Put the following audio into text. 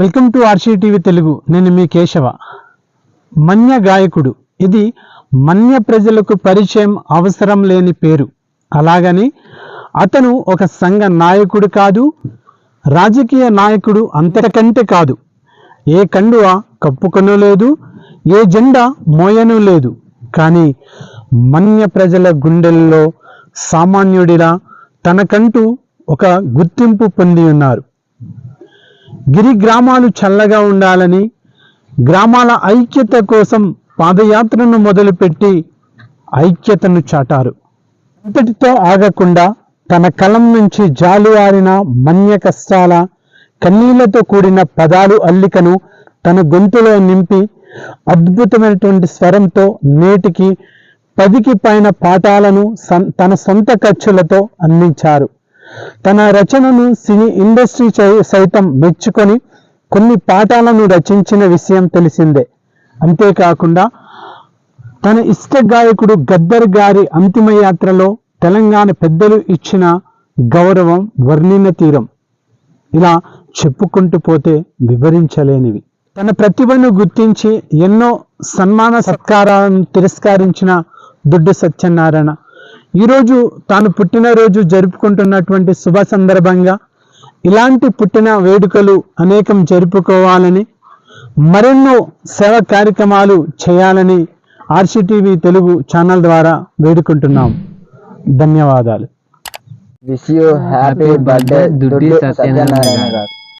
Welcome to Arshi TV Telugu. నేను మీ కేశవ. మన్య గాయకుడు. ఇది మన్య ప్రజలకు పరిచయం అవసరం లేని పేరు. అలాగని అతను ఒక సంఘ నాయకుడు కాదు రాజకీయ నాయకుడు అంతకంటే కాదు. ఏ కండువ కప్పుకొను లేదు ఏ జెండా మోయను లేదు కానీ మన్య ప్రజల గుండెల్లో సామాన్యుడిలా తనకంటూ ఒక గుర్తింపు పొంది ఉన్నారు. గిరి గ్రామాలు చల్లగా ఉండాలని గ్రామాల ఐక్యత కోసం పాదయాత్రను మొదలుపెట్టి ఐక్యతను చాటారు. అంతటితో ఆగకుండా తన కలం నుంచి జాలువారిన మన్య కష్టాల కన్నీళ్ళతో కూడిన పదాలు అల్లికను తన గొంతులో నింపి అద్భుతమైనటువంటి స్వరంతో నేటికి పదికి పైన పాఠాలను సన్- తన సొంత ఖర్చులతో అందించారు. తన రచనను సినీ ఇండస్ట్రీ సైతం మెచ్చుకొని కొన్ని పాఠాలను రచించిన విషయం తెలిసిందే. అంతేకాకుండా తన ఇష్ట గాయకుడు గద్దర్ గారి అంతిమ యాత్రలో తెలంగాణ పెద్దలు ఇచ్చిన గౌరవం వర్ణిన తీరం ఇలా చెప్పుకుంటూ పోతే వివరించలేనివి. తన ప్రతిభను గుర్తించి ఎన్నో సన్మాన సత్కారాలను తిరస్కరించిన దుడ్డు సత్యనారాయణ ఈరోజు తాను పుట్టినరోజు జరుపుకుంటున్నటువంటి శుభ సందర్భంగా ఇలాంటి పుట్టిన వేడుకలు అనేకం జరుపుకోవాలని మరెన్నో సేవా కార్యక్రమాలు చేయాలని ఆర్సీటీవీ తెలుగు ఛానల్ ద్వారా వేడుకుంటున్నాం. ధన్యవాదాలు. Wish you happy birthday Duddi Satyanarayana garu